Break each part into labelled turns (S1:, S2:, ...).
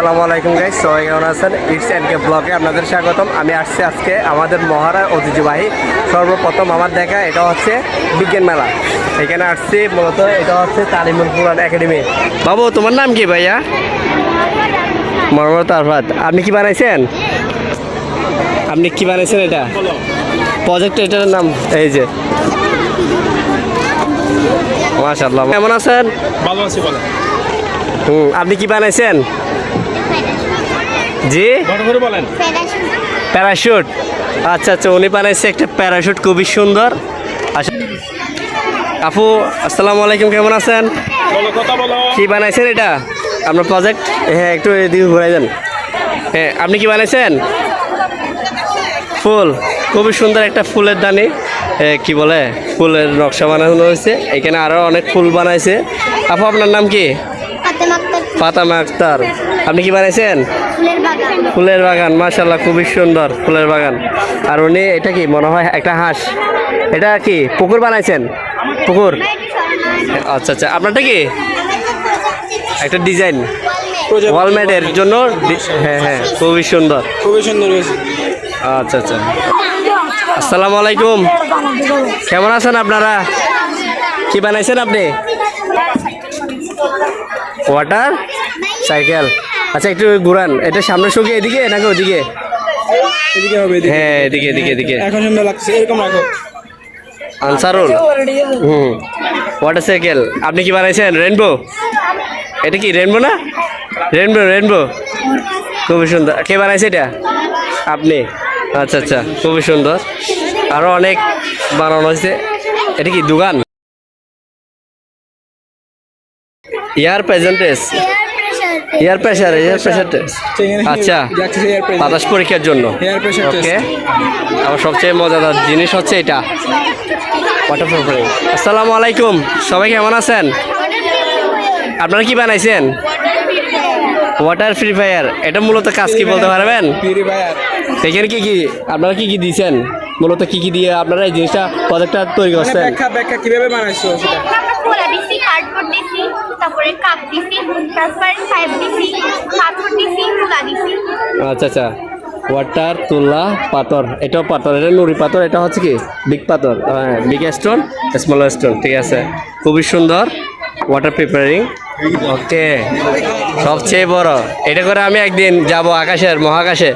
S1: আসসালামু আলাইকুম গাইস সবাই কেমন আছেন? ইটস অ্যান্ড কে ব্লগে আপনাদের স্বাগতম। আমি আসছি আজকে আমাদের মহারা ঐতিহ্যবাহী সর্বপ্রথম আমার দেখা এটা হচ্ছে বিজ্ঞান মেলা। এখানে আসছি মূলত এটা হচ্ছে তালিমুল পুরান একাডেমি। বাবু তোমার নাম কি ভাইয়া? মোহাম্মদ আরফাত। আপনি কি বানাইছেন? আপনি কি বানাইছেন এটা? প্রজেক্ট এটার নাম এই যে। মাশাল্লাহ কেমন আছেন?
S2: ভালো আছি
S1: হুম আপনি কি বানাইছেন? জি?
S2: বলেন।
S1: প্যারাশুট। আচ্ছা আচ্ছা উনি বানাইছে একটা প্যারাশুট খুবই সুন্দর। আচ্ছা। আপু আসসালামু আলাইকুম কেমন আছেন?
S2: বলো
S1: কি বানাইছেন এটা? আপনার প্রজেক্ট হ্যাঁ একটু এদিকে ঘুরাই দেন। হ্যাঁ আপনি কি বানাইছেন? ফুল। খুবই সুন্দর একটা ফুলের দানি। কি বলে? ফুলের নকশা বানানো হয়েছে। এখানে আরও অনেক ফুল বানাইছে। আপু আপনার নাম কি?
S3: ফাতেমা আক্তার।
S1: ফাতামা আক্তার। আপনি কি বানাইছেন?
S3: ফুলের বাগান।
S1: ফুলের মাশাল্লাহ খুবই সুন্দর ফুলের বাগান। আর উনি এটা কি মনে হয় একটা হাঁস? এটা কি পুকুর বানাইছেন? পুকুর? আচ্ছা আচ্ছা আপনারটা কি? একটা ডিজাইন। ওয়ালমেটের জন্য হ্যাঁ হ্যাঁ খুবই সুন্দর।
S2: খুবই সুন্দর
S1: আচ্ছা আচ্ছা। আসসালামু আলাইকুম। কেমন আছেন আপনারা? কি বানাইছেন আপনি? ওয়াটার সাইকেল আচ্ছা একটু ঘুরান। এটা সামনে শুকিয়ে এদিকে নাকি ওদিকে?
S2: এদিকে হবে
S1: হ্যাঁ এদিকে এদিকে এদিকে।
S2: এখন সুন্দর লাগছে এরকম রাখো।
S1: আনসারুল। হুম। ওয়াটার সাইকেল আপনি কি বানাইছেন? রেনবো এটা কি রেনবো না? রেনবো রেনবো খুবই সুন্দর। কে বানাইছে এটা? আপনি। আচ্ছা আচ্ছা। খুবই সুন্দর। আরও অনেক বানানো হয়েছে এটা কি দোকান? Air presents air pressure air test আচ্ছা বাতাস পরীক্ষার জন্য. ওকে আমার সবচেয়ে মজাদার জিনিস হচ্ছে এটা। ওয়াটার প্রুফিং আসসালামু আলাইকুম। সবাই কেমন আছেন? আপনারা কি বানাইছেন? ওয়াটার ফ্রি ফায়ার এটা মূলত কাজ কি বলতে পারবেন? এখানে কি কি আপনারা কি কি দিয়েছেন মূলত কি কি দিয়ে আপনারা এই জিনিসটা প্রজেক্টটা তৈরি করছেন?
S2: ব্যাখ্যা ব্যাখ্যা কীভাবে বানাইছো সেটা?
S3: কার্ডবোর্ড দিছি তারপরে কাপ দিছি ট্রান্সপারেন্ট পাইপ দিছি পাথর দিছি তুলা দিছি।
S1: আচ্ছা আচ্ছা। ওয়াটার তুলা পাথর। এটাও পাথর। এটা নুড়ি পাথর এটা হচ্ছে কি? বিগ পাথর। হ্যাঁ বিগ স্টোন স্মল স্টোন ঠিক আছে। খুবই সুন্দর। ওয়াটার প্রিপেয়ারিং ওকে সবচেয়ে বড়। এটা করে আমি একদিন যাব আকাশের মহাকাশে।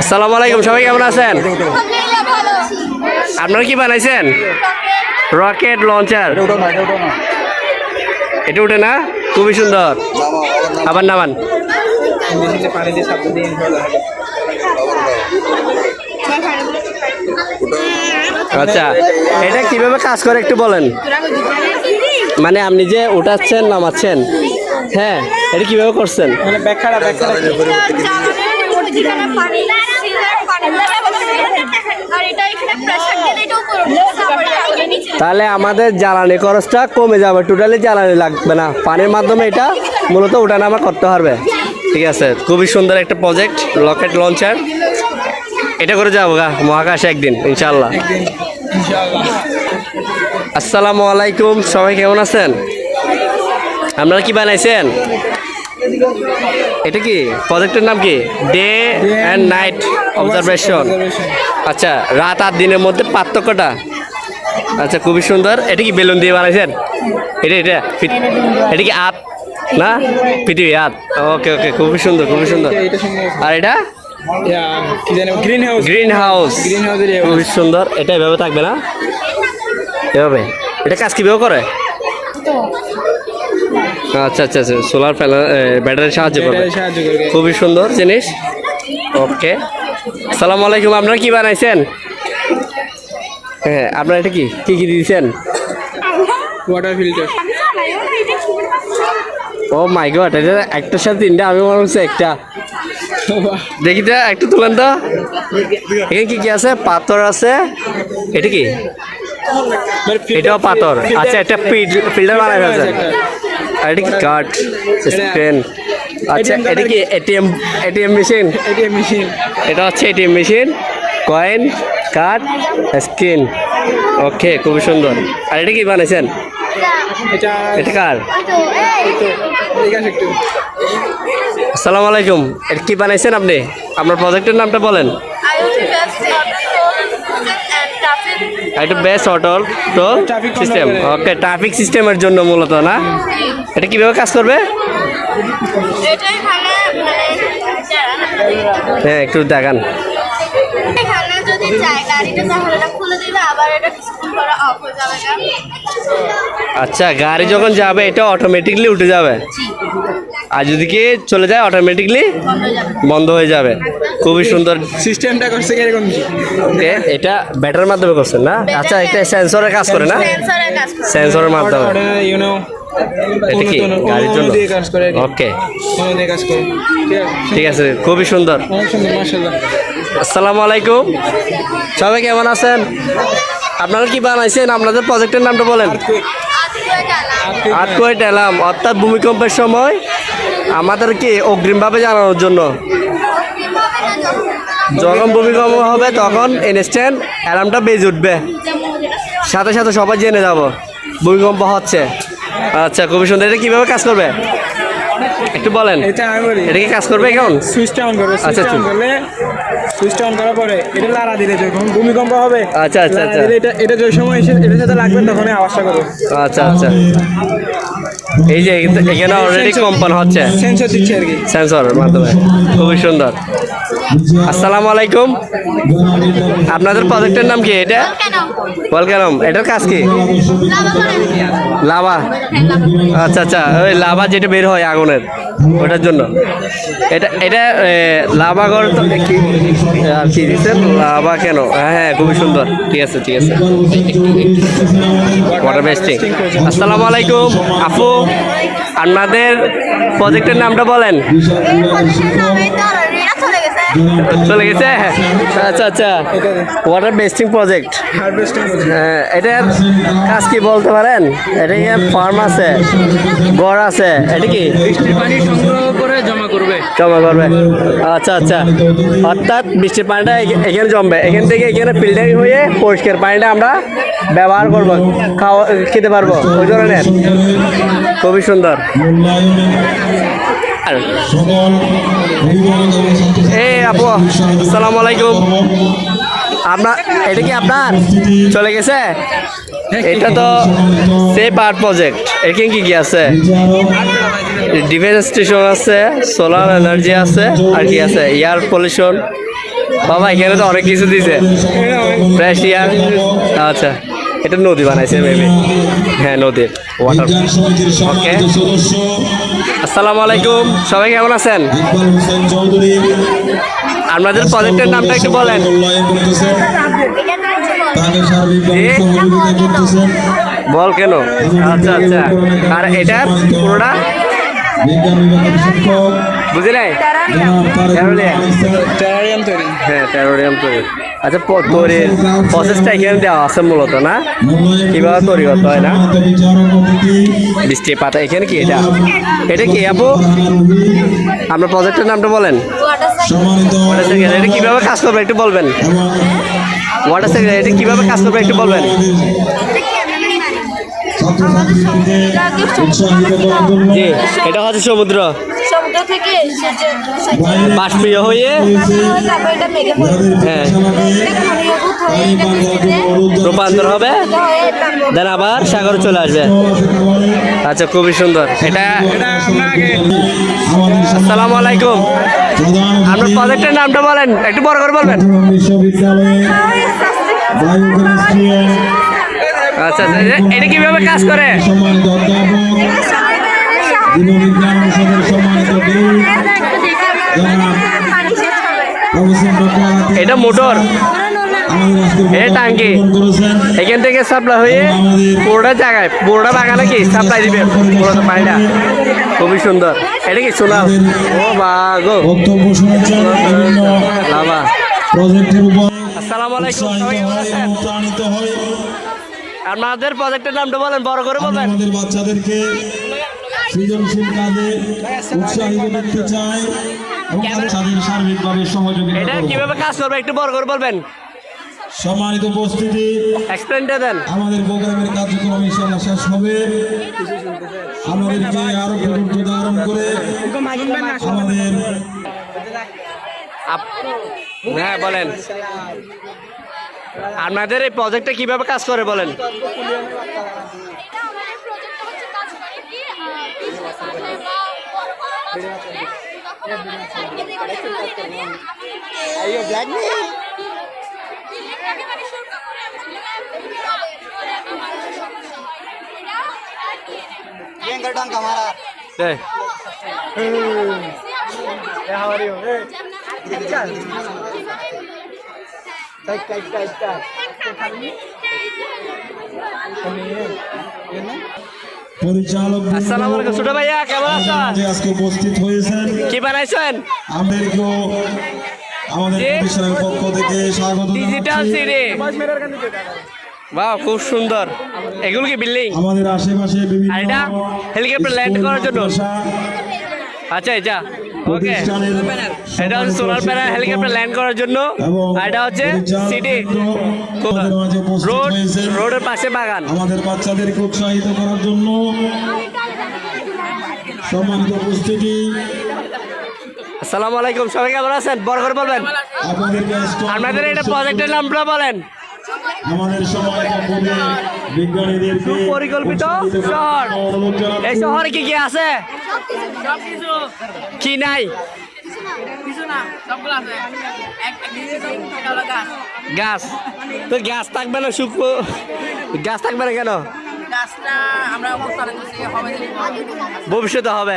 S1: আসসালামু আলাইকুম। সবাই কেমন আছেন? আপনারা কি বানাইছেন? রকেট লঞ্চার এটা উঠে না? খুবই সুন্দর। আবার নামান। আচ্ছা এটা কীভাবে কাজ করে একটু বলেন? মানে আপনি যে উঠাচ্ছেন নামাচ্ছেন হ্যাঁ এটা কীভাবে করছেন?
S2: মানে ব্যাখ্যাটা ব্যাখ্যাটা
S1: তাহলে আমাদের জ্বালানি খরচটা কমে যাবে। টোটালি জ্বালানি লাগবে না। পানির মাধ্যমে এটা মূলত ওঠানামা করতে পারবে। ঠিক আছে, খুবই সুন্দর একটা প্রজেক্ট রকেট লঞ্চার এটা করে যাব গা, মহাকাশে একদিন ইনশাল্লাহ আসসালামু আলাইকুম, সবাই কেমন আছেন? আপনারা কি বানাইছেন? এটা কি? প্রজেক্টের নাম কি? ডে অ্যান্ড নাইট অবজারভেশন আচ্ছা রাত আর দিনের মধ্যে পার্থক্যটা? আচ্ছা খুবই সুন্দর। এটা কি বেলুন দিয়ে বানাইছেন? এটা এটা এটা কি আত? না? পৃথিবী আত। ওকে ওকে খুবই সুন্দর খুবই সুন্দর। আর এটা?
S2: Green house
S1: green house
S2: green
S1: খুবই সুন্দর। এটা এভাবে থাকবে না? এভাবে? এটা কাজ কীভাবে করে? আচ্ছা আচ্ছা আচ্ছা। সোলার প্যানেল ব্যাটারির সাহায্য করবে। খুবই সুন্দর জিনিস। ওকে। সালাম আলাইকুম আপনারা কি বানাইছেন? হ্যাঁ আপনারা এটা কি? কি কি দিয়েছেন?
S2: Water filter
S1: oh my god এটা একটার সাথে তিনটা আমি মনে হচ্ছে একটা। দেখি তো একটু তুলেন তো। এখানে কি কি আছে? পাথর আছে। এটা কি? এটাও পাথর। আচ্ছা একটা ফিল্টার বানাই ফেলছে এটা কি কার্ড স্ক্রিন আচ্ছা এটা কি ATM ATM machine
S2: ATM machine
S1: এটা হচ্ছে ATM machine coin card screen okay খুবই সুন্দর। আর এটা কি বানাইছেন?
S2: এটা
S1: এটা কার? আসসালামু আলাইকুম। এটা কি বানাইছেন আপনি? আপনার প্রজেক্টের নামটা বলেন। একটা বেস্ট অটো তো সিস্টেম ওকে ট্রাফিক সিস্টেমের জন্য মূলত না? এটা কীভাবে কাজ করবে?
S3: মানে
S1: হ্যাঁ একটু দেখান।
S3: এটা এটা
S1: আচ্ছা গাড়ি যখন যাবে এটা অটোমেটিকলি উঠে যাবে? আর যদি কি চলে যায় অটোমেটিকলি
S3: বন্ধ হয়ে যাবে।
S1: খুবই সুন্দর।
S2: সিস্টেমটা করছে কীরকম?
S1: ওকে এটা ব্যাটার মাধ্যমে করছেন না? আচ্ছা এটা সেন্সরের কাজ করে না?
S3: সেন্সরের কাজ করে।
S1: সেন্সরের মাধ্যমে।
S2: ইউ নো
S1: এটা কি? গাড়ির জন্য?
S2: দিয়ে কাজ করে
S1: ওকে
S2: ঠিক আছে?
S1: খুবই সুন্দর। আসসালামু আলাইকুম। সবাই কেমন আছেন? আপনারা কি বানাইছেন? আপনাদের প্রজেক্টের নামটা বলেন। আটকোয়েট এলাম? অর্থাৎ ভূমিকম্পের সময় আমাদেরকে অগ্রিমভাবে জানানোর জন্য। যখন ভূমিকম্প হবে তখন ইনস্ট্যান্ট অ্যালার্মটা বেজে উঠবে। সাথে সাথে সবাই জেনে যাব ভূমিকম্প হচ্ছে। আচ্ছা খুবই সুন্দর। এটা কীভাবে কাজ করবে? একটু বলেন।
S2: এটা আমি বলি।
S1: এটা কি কাজ করবে কেমন
S2: সুইচটা অন করবে।
S1: আচ্ছা,
S2: অন। করলে সুইচটা অন করার পরে এটা লাড়া দিলে যখন ভূমিকম্প হবে
S1: আচ্ছা, আচ্ছা, আচ্ছা।
S2: এটা এটা যে সময় এসে এটার সাথে লাগবে তখনই আওয়াজটা করবে।
S1: আচ্ছা আচ্ছা। এই যে এখানে অলরেডি কম্পন হচ্ছে।
S2: সেন্সর দিচ্ছে আর কি।
S1: সেন্সরের মাধ্যমে। খুবই সুন্দর। আসসালামু আলাইকুম। আপনাদের প্রজেক্টের নাম কি এটা?
S3: কেন
S1: এটার কাজ কি?
S3: লাভা।
S1: আচ্ছা আচ্ছা। ওই লাভা যেটা বের হয় আগুনের ওটার জন্য। এটা এটা লাভা ঘর তো কি? আর কি দিচ্ছেন লাভা কেন? হ্যাঁ হ্যাঁ খুবই সুন্দর। ঠিক আছে ঠিক আছে। ওয়াটার বেস্টিং আসসালামু আলাইকুম। আপু আপনাদের প্রজেক্টের নামটা বলেন।
S3: চলে গেছে?
S1: আচ্ছা আচ্ছা। ওয়াটার বেস্টিং প্রজেক্ট
S2: এটা
S1: হ্যাঁ কাজ কি বলতে পারেন? এটা কি ফার্ম আছে? গড় আছে? এটা কি?
S2: বৃষ্টির পানি সংগ্রহ করবে?
S1: জমা করবে। আচ্ছা আচ্ছা। অর্থাৎ বৃষ্টির পানিটা এখানে জমবে। এখান থেকে এখানে ফিল্টার হয়ে পরিষ্কার পানিটা আমরা ব্যবহার করব খাওয়া খেতে পারব ওই ধরনের। খুবই সুন্দর। আর এই আপু আসসালামু আলাইকুম। আপনার এটা কি আপনার? চলে গেছে? এটা তো সেফ আর্ট প্রজেক্ট। এখানে কি কি আছে? ডিফেন্স স্টেশন আছে সোলার এনার্জি আছে, আর কি আছে? এয়ার পলিউশন বাবা, এখানে তো অনেক কিছু দিছে। ফ্রেশ এয়ার আচ্ছা এটা নদী বানাইছে মেবি হ্যাঁ নদীর ওয়াটার
S4: সদস্য
S1: আসসালামু আলাইকুম। সবাই কেমন আছেন? আপনাদের প্রজেক্টের নামটা একটু বলেন। বল কেন? আচ্ছা আচ্ছা। আর এটা পুরোটা?
S4: বিজ্ঞান বিভাগের শিক্ষক
S1: বুঝি নাই
S4: জনাব Tarek
S1: terrarium.
S4: Rahman sir.
S2: Terrarium তৈরি।
S1: হ্যাঁ আচ্ছা প- তৈরির প্রসেসটা এখানে দেওয়া আছে মূলত না? কীভাবে তৈরি করতে হয় না? বৃষ্টি পাতা এখানে কি এটা? এটা কি আপু? আপনার প্রজেক্টের নামটা বলেন। এটা কীভাবে কাজ করবে একটু বলবেন? ওয়াটার এটা কীভাবে কাজ করবে একটু বলবেন? জি এটা হচ্ছে সমুদ্র।
S3: সমুদ্র থেকে
S1: বাষ্পীয় হয়ে হ্যাঁ রূপান্তর হবে? দেন আবার সাগরে চলে আসবে। আচ্ছা খুবই সুন্দর। এটা আসসালামু আলাইকুম। আপনার প্রজেক্টের নামটা বলেন একটু বড় করে বলবেন।
S4: বিশ্ববিদ্যালয়ে
S1: আচ্ছা আচ্ছা এটা কীভাবে কাজ করে?
S4: জীববিজ্ঞান অনুষদের সম্মানিত
S1: এটা মোটর।
S4: আজকের
S1: টাঙ্কি। এখান থেকে সাপ্লাই হয়ে পুরোটা জায়গায় পুরোটা বাগানে কি সাপ্লাই দিবে? পুরোটা পানিটা খুবই সুন্দর। এটা কি শোনাও ও বা গো। লাভা। আসসালামু আলাইকুম আপনাদের প্রজেক্টের নামটা বলেন বড় করে বলবেন
S4: আমাদের বাচ্চাদেরকে সৃজনশীল কাজে উৎসাহিত করতে তাদের সার্বিকভাবে সহযোগিতা
S1: এটা। কীভাবে কাজ করবে একটু বড় করে বলবেন?
S4: সম্মানিত উপস্থিতি
S1: এক্সপ্লেনটা দেন।
S4: আমাদের প্রোগ্রামের কার্যক্রম ইনশাআল্লাহ শেষ হবে। আমাদেরকে আরও ধৈর্য ধারণ করে আমাদের
S1: আপ- হ্যাঁ বলেন। আপনাদের এই প্রজেক্টটা কীভাবে কাজ করে বলেন?
S3: এটা আমাদের প্রজেক্টটা হচ্ছে কাজ করে আমাদের বিল্ডিংটাকে সুরক্ষা করে আমরা বিভিন্ন করে মানুষের সমস্যা এটা আর কি
S1: এই,
S4: পরিচালক
S1: আসসালামু আলাইকুম ছোট ভাইয়া কেমন আছেন?
S4: মাঝে আজকে উপস্থিত হয়েছেন।
S1: কি বানাইছেন?
S4: আমাদেরকেও আমাদের প্রতিষ্ঠানের পক্ষ থেকে স্বাগত
S1: ডিজিটাল
S4: জানাচ্ছি
S1: বাহ খুব সুন্দর। এগুলো কি বিল্ডিং
S4: আমাদের আশেপাশে বিভিন্ন
S1: আর হেলিকপ্টার ল্যান্ড করার জন্য? আচ্ছা এটা এটা হচ্ছে সোলার প্যানেল হেলিকপ্টার ল্যান্ড করার জন্য। আর এটা হচ্ছে সিটি রোড রোডের পাশে বাগান।
S4: আমাদের বাচ্চাদেরকে উৎসাহিত করার জন্য সম্মানিত উপস্থিতি।
S1: আসসালামু আলাইকুম সবাই কেমন আছেন? বড় করে বলবেন। আপনাদের এটা প্রজেক্টের নামটা বলেন।
S4: আমাদের সময় কমপক্ষে বিজ্ঞানীদেরকে পরিকল্পিত
S1: শহর। এই শহরে কি কি আছে? কি নাই? গাছ। তো গাছ থাকবে না শুকনো? গাছ থাকবে না কেন? ভবিষ্যতে হবে।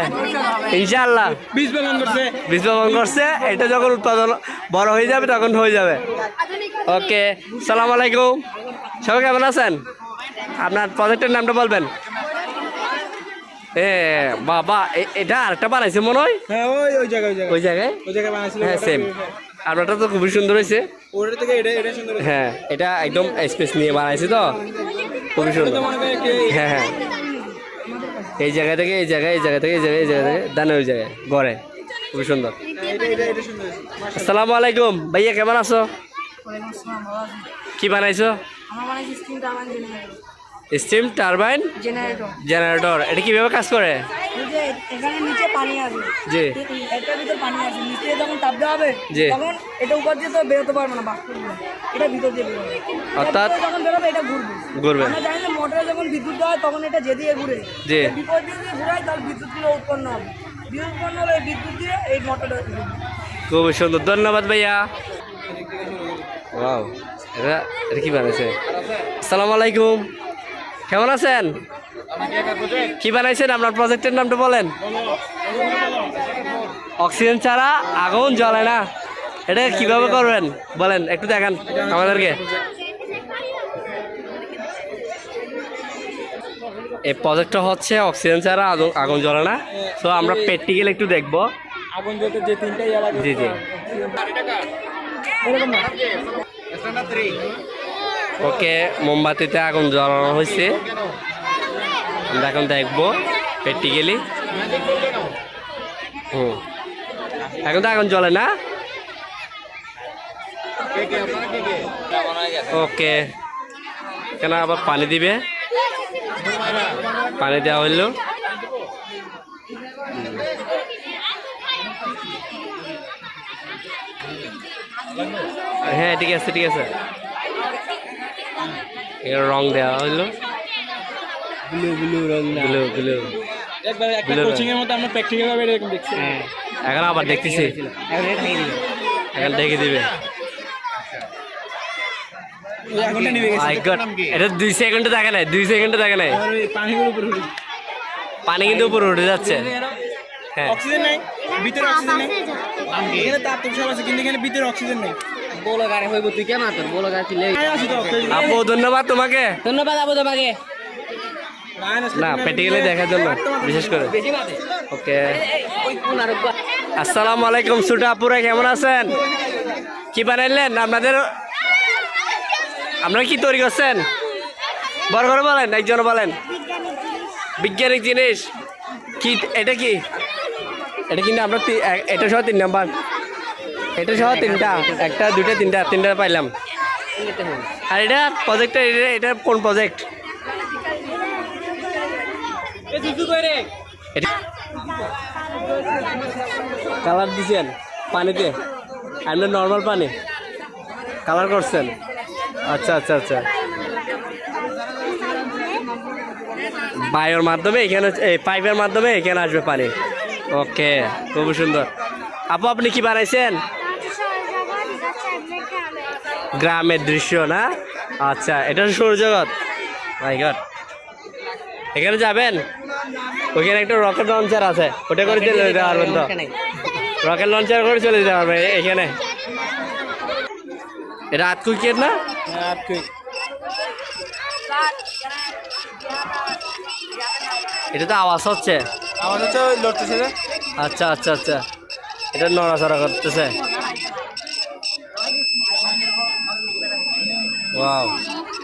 S1: ইনশাআল্লাহ।
S2: বীজ বপন করছে।
S1: বীজ বপন করছে এটা যখন উৎপাদন বড় হয়ে যাবে তখন হয়ে যাবে। ওকে সালাম আলাইকুম। সবাই কেমন আছেন? আপনার প্রজেক্টের নামটা বলবেন? এ বাবা এটা আরেকটা বানাইছে মনে হয়?
S2: হ্যাঁ ওই ওই জায়গায় ওই জায়গায়।
S1: ওই জায়গায়?
S2: বানাইছিল
S1: হ্যাঁ সেম আপনারটা তো খুবই সুন্দর হয়েছে।
S2: ওটার থেকে এটা এটা সুন্দর হয়েছে।
S1: হ্যাঁ এটা একদম স্পেস নিয়ে বানাইছে তো? খুবই সুন্দর হ্যাঁ হ্যাঁ। এই জায়গা থেকে এই জায়গায় এই জায়গা থেকে এই জায়গায় এই জায়গা থেকে দানে ওই জায়গায় গড়ে খুবই সুন্দর। আসসালামু আলাইকুম ভাইয়া কেমন আছো?
S5: ওয়ালাইকুম আসসালাম ভালো আছি
S1: কি বানাইছো? Steam turbine?
S5: জেনারেটর।
S1: জেনারেটর। এটা কীভাবে কাজ করে?
S5: এখানে নিচে পানি আছে
S1: জি।
S5: এটার ভিতর পানি আছে নিচে যখন তাপ দেওয়া হবে। তখন এটা উপর দিয়ে তো বেরোতে পারবে না বাষ্পগুলো এটা ভিতর দিয়ে বেরোবে।
S1: অর্থাৎ-
S5: যখন বেরোবে এটা ঘুরবে।
S1: ঘুরবে।
S5: আমরা জানি যে মোটরে যখন বিদ্যুৎ দেওয়া হয় তখন এটা যেদিকে ঘুরে।
S1: জি।
S5: দিয়ে যদি ঘুরায় তাহলে বিদ্যুৎগুলো উৎপন্ন হবে। বিদ্যুৎ উৎপন্ন হলে বিদ্যুৎ দিয়ে এই মোটরটা
S1: খুবই সুন্দর। ধন্যবাদ ভাইয়া। ওয়াও এটা এটা কি বানাইছে? আসসালামু আলাইকুম। কেমন আছেন? কি বানাইছেন? আপনার প্রজেক্টের নামটা বলেন। অক্সিজেন ছাড়া আগুন জ্বলে না। এটা কীভাবে করবেন? বলেন একটু দেখান আমাদেরকে। এই প্রজেক্টটা হচ্ছে অক্সিজেন ছাড়া আগুন আগুন জ্বলে না। তো আমরা প্র্যাকটিক্যাল একটু দেখব।
S2: আগুন জ্বলতে যে তিনটা
S1: জি জি।
S2: এরকম
S1: ওকে, মোমবাতিতে আগুন জ্বালানো হয়েছে। আমরা এখন দেখব প্র্যাকটিক্যালি হুম। এখন তো আগুন জ্বলে না? ওকে। কেন আবার পানি দিবে? পানি দেওয়া হইল। হ্যাঁ ঠিক আছে ঠিক আছে। এর রং দেওয়া হইল। ব্লু ব্লু রং ব্লু ব্লু
S2: একবার একটা কোচিং এর মধ্যে আমরা প্র্যাকটিক্যাল ভাবে এরকম দেখছি।
S1: এখন আবার দেখতেছি। এখন দেখে দিবে। God, এটা দুই সেকেন্ডে দেখে নাই দুই সেকেন্ডে নাই।
S2: উঠে।
S1: পানি কিন্তু উপরে উঠে যাচ্ছে। হ্যাঁ।
S2: অক্সিজেন নাই ভিতরে অক্সিজেন নেই। এখানে তাপ সব আছে কিন্তু এখানে ভিতরে অক্সিজেন নেই।
S5: বলো হইব তুই কেন তোর
S2: অক্সিজেন
S1: আপু ধন্যবাদ তোমাকে।
S5: ধন্যবাদ আবু তোমাকে।
S1: না প্র্যাকটিক্যালি দেখার জন্য বিশেষ করে। ওকে। আসসালামু আলাইকুম সুটা আপুরা কেমন আছেন? কি বানাইলেন? আপনাদের আপনারা কি তৈরি করছেন? বড় করে বলেন একজন বলেন। বিজ্ঞানিক জিনিস। কি এটা কি? এটা কিন্তু আমরা এটা সহ তিন নাম্বার। এটা সহ তিনটা। একটা দুইটা তিনটা তিনটা পাইলাম। আর এটা প্রজেক্টটা এটা কোন প্রজেক্ট কালার দিছেন পানিতে। আপনার নর্মাল পানি। কালার করছেন। আচ্ছা আচ্ছা আচ্ছা। বায়ুর মাধ্যমে এখানে এই পাইপের মাধ্যমে এখানে আসবে পানি। ওকে খুব সুন্দর। আপু আপনি কি বানাইছেন? গ্রামের দৃশ্য না? আচ্ছা এটা সৌরজগৎ মাই গড এখানে যাবেন? ওইখানে একটা রকেট লঞ্চার আছে। ওটা করে চলে যেতে পারবেন তো? রকেট লঞ্চার করে চলে যেতে পারবেন এখানে। এটা আট কুইকেট না? এটা তো আওয়াজ হচ্ছে।
S2: আমার হচ্ছে লড়তেছে
S1: আচ্ছা আচ্ছা আচ্ছা। এটা নড়াচড়া করতেছে। ওয়াও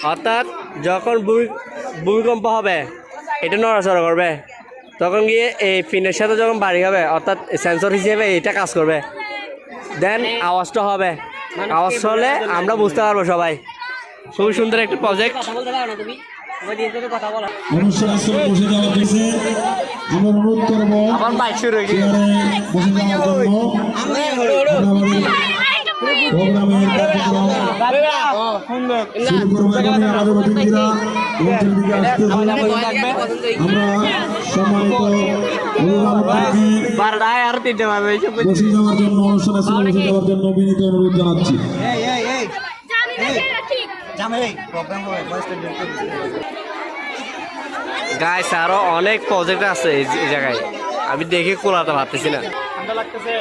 S1: অর্থাৎ যখন ভূমি- ভূমিকম্প হবে এটা নড়াচড়া করবে। তখন গিয়ে এই পিনের সাথে যখন বাড়ি হবে অর্থাৎ সেন্সর হিসেবে এটা কাজ করবে। দেন আওয়াজটা হবে। আওয়াজ হলে আমরা বুঝতে পারব সবাই। খুবই সুন্দর একটা প্রজেক্ট
S4: অনুষ্ঠানের বসে আমরা অনুরোধ করব
S1: আমার বাইক শুরু হয়ে গেছে।
S4: বসে যাওয়ার জন্য আমরা আমাদের জানাচ্ছি
S1: গাইস আরও অনেক প্রজেক্ট আছে এই জায়গায়। আমি দেখে কোলাতে পারতেছি না।
S2: ঠান্ডা লাগতেছে